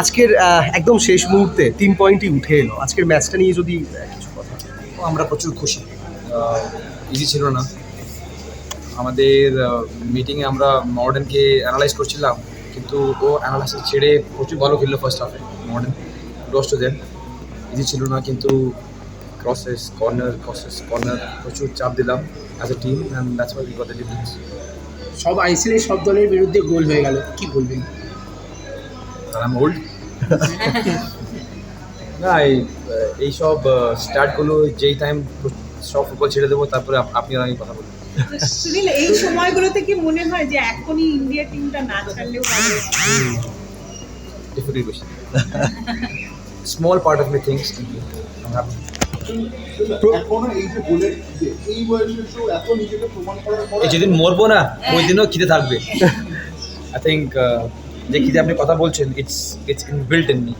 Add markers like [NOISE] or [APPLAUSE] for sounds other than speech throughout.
আজকের একদম শেষ মুহূর্তে তিন পয়েন্টই উঠে এলো। আজকের ম্যাচটা নিয়ে যদি কিছু কথা আমরা প্রচুর খুশি। ইজি ছিল না। আমাদের মিটিংয়ে আমরা মডার্নকে অ্যানালাইজ করছিলাম কিন্তু ও অ্যানালাইসিস ছেড়ে প্রচুর ভালো খেললো ফার্স্ট হাফে modern loss to then easy ছিল না কিন্তু ক্রসেস কর্নার ক্রসেস কর্নার প্রচুর চাপ দিলাম as a team and that's why we got the difference সব আইসিএলের সব দলের বিরুদ্ধে গোল হয়ে গেল। কি বলবেন? আর আই ওল্ড না এই এইসব স্টার্টগুলো যেই টাইম সব ফুটবল ছেড়ে দেবো তারপরে আপনি আর আমি কথা বলব। সুনীল এই সময়গুলোতে কি মনে হয় যে এখনই ইন্ডিয়া টিমটা না ছাড়লেও part of me thinks I'm happy. এখনও এই যেদিন মরবো না ওই দিনও খিদে থাকবে। [LAUGHS] আই থিঙ্ক যে খিদে আপনি কথা বলছেন it's it's inbuilt in me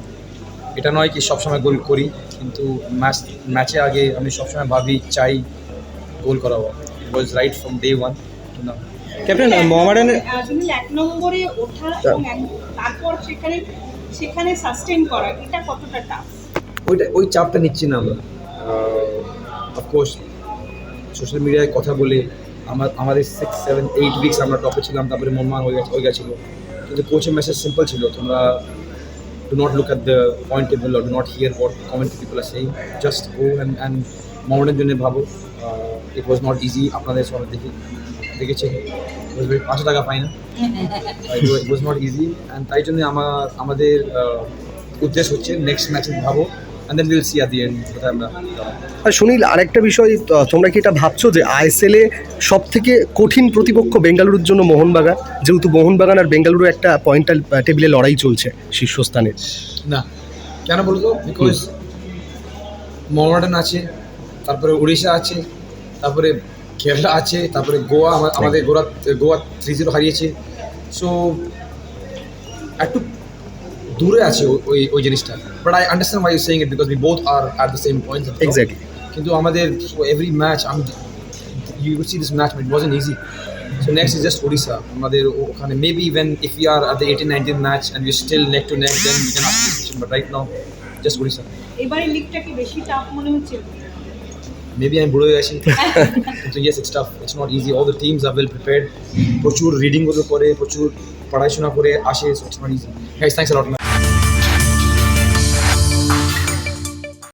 এটা নয় কি সবসময় গোল করি কিন্তু ম্যাচ ম্যাচে আগে আমি সবসময় ভাবি চাই গোল করা was right from day one to now captain মোহামেডানের ah, এক নম্বরে ওঠা এবং তারপর সেখানে সেখানে সাস্টেন করা এটা কতটা টাফ ওইটা ওই চাপটা নিচ্ছি না আমরা। অফকোর্স সোশ্যাল মিডিয়ায় কথা বলে আমার আমাদের সিক্স সেভেন এইট উইকস আমরা টপে ছিলাম তারপরে মনমান হয়ে গেছে হয়ে গেছিল। কিন্তু কোচের মেসেজ সিম্পল ছিল তোমরা do not look at the point table do not hear what comment people আর সেই জাস্ট গো অ্যান্ড অ্যান্ড মাউন্টের জন্য ভাবো। ইট ওয়াজ নট ইজি আপনাদের সবাই দেখে দেখেছেন পাঁচশো টাকা পাই না it was not easy and তাই জন্য আমার আমাদের উদ্দেশ্য হচ্ছে নেক্সট ম্যাচে ভাবো। সি অ্যাট দি এন্ড কোথায় আমরা দাঁড়াবো। আর সুনীল আরেকটা বিষয় তোমরা কি এটা ভাবছ যে আইএসএল এ সব থেকে কঠিন প্রতিপক্ষ বেঙ্গালুরুর জন্য মোহনবাগান? যেহেতু মোহনবাগান আর বেঙ্গালুরু একটা পয়েন্ট টেবিলে লড়াই চলছে শীর্ষস্থানে। না। কেন বলতো বিকজ মোহামেডান আছে তারপরে উড়িষ্যা আছে তারপরে কেরালা আছে তারপরে গোয়া আমা- আমাদের গোয়া গোয়া থ্রি জিরো হারিয়েছে। সো একটু দূরে আছে ওই ওই জিনিসটা। But I understand why you saying it because we both are at the same point exactly কিন্তু আমাদের এভরি ম্যাচ আমি you would see this match it wasn't easy so next is just Odisha আমাদের ও- ওখানে maybe even if you are at the eighteen nineteen match and you still neck to neck then we can ask this question but right now just Odisha এবারে লিগটা কি বেশি tough মনে হচ্ছে? Maybe আমি বুড়ো হয়ে গেছি। কিন্তু yes it's tough it's not easy all the teams are well prepared প্রচুর রিডিংগুলো করে প্রচুর পড়াশোনা করে আসে it's not easy guys thanks lot